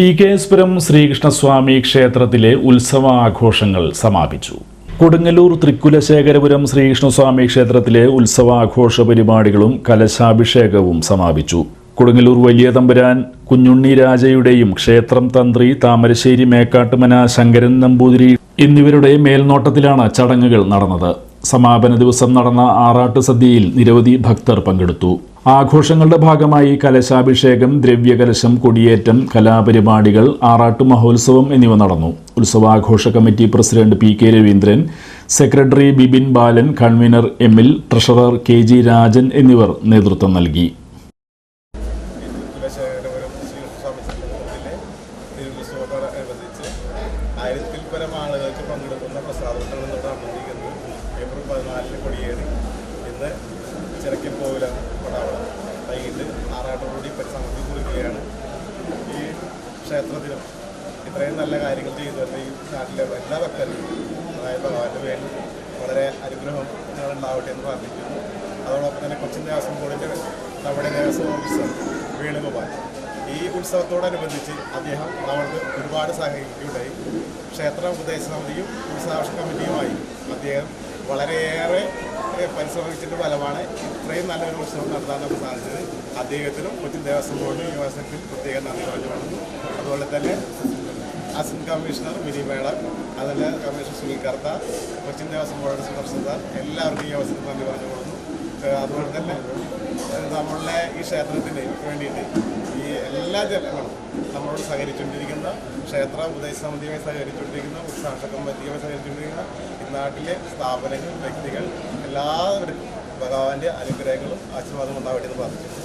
T K Sreekrishnaswamy ക്ഷേത്രത്തിലെ ഉത്സവ ആഘോഷങ്ങൾ സമാപിച്ചു. കൊടുങ്ങല്ലൂർ തൃക്കുലശേഖരപുരം ശ്രീകൃഷ്ണസ്വാമി ക്ഷേത്രത്തിലെ ഉത്സവാഘോഷ പരിപാടികളും കലശാഭിഷേകവും സമാപിച്ചു. കൊടുങ്ങല്ലൂർ വലിയ തമ്പുരാൻ കുഞ്ഞുണ്ണി രാജയുടെയും ക്ഷേത്രം തന്ത്രി താമരശ്ശേരി മേക്കാട്ടുമന ശങ്കരൻ നമ്പൂതിരി എന്നിവരുടെ മേൽനോട്ടത്തിലാണ് ചടങ്ങുകൾ നടന്നത്. സമാപന ദിവസം നടന്ന ആറാട്ട് സദ്യയിൽ നിരവധി ഭക്തർ പങ്കെടുത്തു. ആഘോഷങ്ങളുടെ ഭാഗമായി കലശാഭിഷേകം ദ്രവ്യകലശം കൊടിയേറ്റം കലാപരിപാടികൾ ആറാട്ട് മഹോത്സവം എന്നിവ നടന്നു. ഉത്സവാഘോഷ committee president P K Raveendran secretary Bibin Balan convener M L treasurer K G Rajan എന്നിവർ നേതൃത്വം നൽകി. ആയിരത്തിൽ പരം ആളുകൾക്ക് പങ്കെടുക്കുന്ന നടന്നിരിക്കുന്നത് ഏപ്രിൽ പതിനാലിന് കൊടിയേറി. ആറാട്ടോടുകൂടി പരിസമൃദ്ധി കുറിക്കുകയാണ് ഈ ക്ഷേത്രത്തിലും ഇത്രയും നല്ല കാര്യങ്ങൾ ചെയ്തുകൊണ്ട് ഈ നാട്ടിലെ എല്ലാ ഭക്തരും. അതായത് ഭഗവാന്റെ പേരിൽ വളരെ അനുഗ്രഹം ഉണ്ടാവട്ടെ എന്ന് പ്രാർത്ഥിക്കുന്നു. അതോടൊപ്പം തന്നെ കൊച്ചിൻ ദേവസ്വം ബോർഡിന്റെ നമ്മുടെ ദേവസ്വം ഓഫീസർ വേണുഗോപാൽ. ഈ ഉത്സവത്തോടനുബന്ധിച്ച് അദ്ദേഹം നമ്മൾക്ക് ഒരുപാട് സഹകരിക്കുകയുണ്ടായി ക്ഷേത്ര ഉപദേശ സമിതിയും ഉത്സവാഷ കമ്മിറ്റിയുമായി അദ്ദേഹം വളരെയേറെ ഏഹ്, പരിശ്രമിച്ചിട്ട് ഫലമാണ് ഇത്രയും നല്ലൊരു ഉത്സവം നടത്താൻ നമുക്ക് സാധിച്ചത്. അദ്ദേഹത്തിനും കൊച്ചിൻ ദേവസ്വം ബോർഡിനും യുവസത്തിൽ പ്രത്യേകം നന്ദി പറഞ്ഞു അതുപോലെ തന്നെ അസിസ്റ്റന്റ് കമ്മീഷണർ മിനി മേഡം അതുപോലെ കമ്മീഷണർ സുനിൽ കർത്ത കൊച്ചിൻ ദേവസ്വം ബോർഡ് സുദർശൻ എല്ലാവർക്കും ഈ അവസരം നന്ദി പറഞ്ഞു കൊടുക്കുന്നു. അതുപോലെ തന്നെ നമ്മളുടെ ഈ ക്ഷേത്രത്തിന് വേണ്ടിയിട്ട് ഈ എല്ലാ ജനങ്ങളും നമ്മളോട് സഹകരിച്ചുകൊണ്ടിരിക്കുന്ന ക്ഷേത്ര ഉപദേശ സഹകരിച്ചുകൊണ്ടിരിക്കുന്ന ഉത്സാഹ കമ്മിറ്റിയുമായി സഹകരിച്ചുകൊണ്ടിരിക്കുന്ന നാട്ടിലെ സ്ഥാപനങ്ങൾ വ്യക്തികൾ എല്ലാവർക്കും ഭഗവാന്റെ അനുഗ്രഹങ്ങളും ആശീർവാദവും ഉണ്ടാവട്ടെ എന്ന് പ്രാർത്ഥിക്കുന്നു.